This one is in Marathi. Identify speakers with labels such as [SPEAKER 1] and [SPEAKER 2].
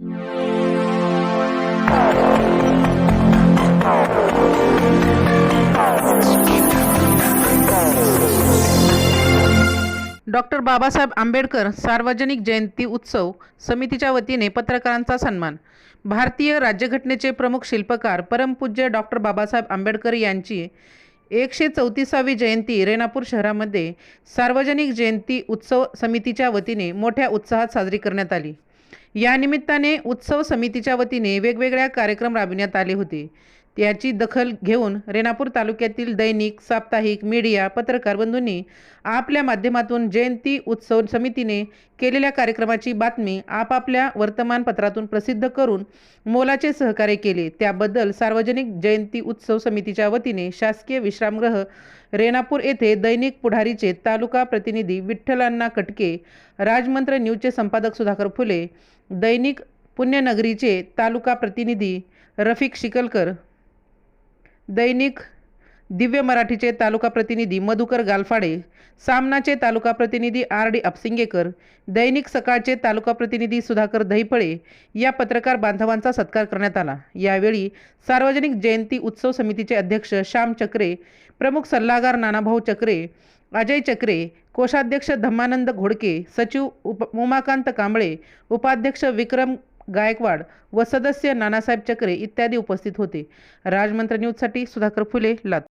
[SPEAKER 1] डॉक्टर बाबासाहेब आंबेडकर सार्वजनिक जयंती उत्सव समितीच्या वतीने पत्रकारांचा सन्मान. भारतीय राज्यघटनेचे प्रमुख शिल्पकार परमपूज्य डॉक्टर बाबासाहेब आंबेडकर यांची एकशे चौतीसावी जयंती रेणापूर शहरामध्ये सार्वजनिक जयंती उत्सव समितीच्या वतीने मोठ्या उत्साहात साजरी करण्यात आली. या निमित्ताने उत्सव समितीच्या वतीने वेगवेगळ्या कार्यक्रम राबविण्यात आले होते. याची दखल घेऊन रेणापूर तालुक्यातील दैनिक साप्ताहिक मीडिया पत्रकार बंधूंनी आपल्या माध्यमातून जयंती उत्सव समितीने केलेल्या कार्यक्रमाची बातमी आपापल्या वर्तमानपत्रातून प्रसिद्ध करून मोलाचे सहकार्य केले. त्याबद्दल सार्वजनिक जयंती उत्सव समितीच्या वतीने शासकीय विश्रामगृह रेणापूर येथे दैनिक पुढारीचे तालुका प्रतिनिधी विठ्ठलांना कटके राजमंत्र न्यूजचे संपादक सुधाकर फुले दैनिक पुण्यनगरीचे तालुका प्रतिनिधी रफिक शिकलकर दैनिक दिव्य मराठीचे तालुका प्रतिनिधी मधुकर गालफाडे सामनाचे तालुका प्रतिनिधी आर डी अपसिंगेकर दैनिक सकाळचे तालुका प्रतिनिधी सुधाकर दहीफळे या पत्रकार बांधवांचा सत्कार करण्यात आला. यावेळी सार्वजनिक जयंती उत्सव समितीचे अध्यक्ष श्याम चक्रे प्रमुख सल्लागार नानाभाऊ चक्रे अजय चक्रे कोषाध्यक्ष धम्मानंद घोडके सचिव उप उमाकांत कांबळे उपाध्यक्ष विक्रम गायकवाड व सदस्य नानासाहेब चक्रे इत्यादी उपस्थित होते. राजमंत्र न्यूजसाठी सुधाकर फुले लातूर.